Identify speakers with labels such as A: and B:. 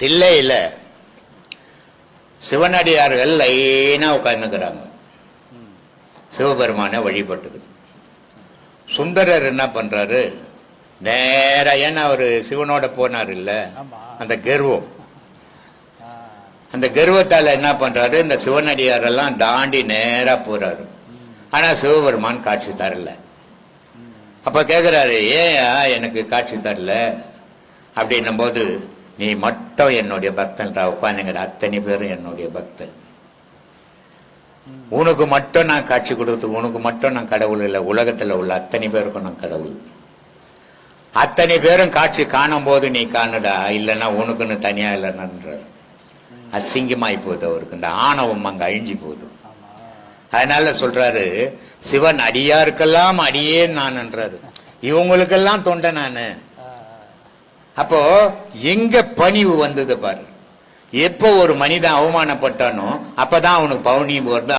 A: தில்லையில சிவனடியார்கள் லைனா உட்கார்ந்துக்கிறாங்க. சிவபெருமானை வழிபட்டுது சுந்தரர் என்ன பண்றாரு? நேரா ஏன்னா அவரு சிவனோட போனார் இல்ல அந்த கர்வம். அந்த கர்வத்தால என்ன பண்றாரு? இந்த சிவனடியாரெல்லாம் தாண்டி நேரா போறாரு. ஆனா சிவபெருமான் காட்சி தரல. அப்ப கேக்குறாரு ஏன் எனக்கு காட்சி தரல. அப்படின்னும் போது நீ மட்டும் என்னுடைய பக்தன்டா உட்காந்துங்கிற அத்தனை பேரும் என்னுடைய பக்தன் உனக்கு மட்டும் நான் காட்சி கொடுத்து உனக்கு மட்டும் நான் கடவுள் இல்லை. உலகத்தில் உள்ள அத்தனை பேருக்கும் நான் கடவுள். அத்தனை பேரும் காட்சி காணும் போது நீ காணுடா. இல்லைன்னா உனக்குன்னு தனியா இல்லைன்றார் அசிங்கமாய் போகுது அவருக்கு. இந்த ஆணவம் அங்கே அழிஞ்சு போகுது. அதனால சொல்றாரு சிவன் அடியாருக்கெல்லாம் அடியே நான்ன்றாரு. இவங்களுக்கெல்லாம் தொண்டை நான். அப்போ எங்க பணிவு வந்தது பாரு. எப்போ ஒரு மனிதன் அவமானப்பட்டானோ அப்பதான் அவனுக்கு பவுனி வருது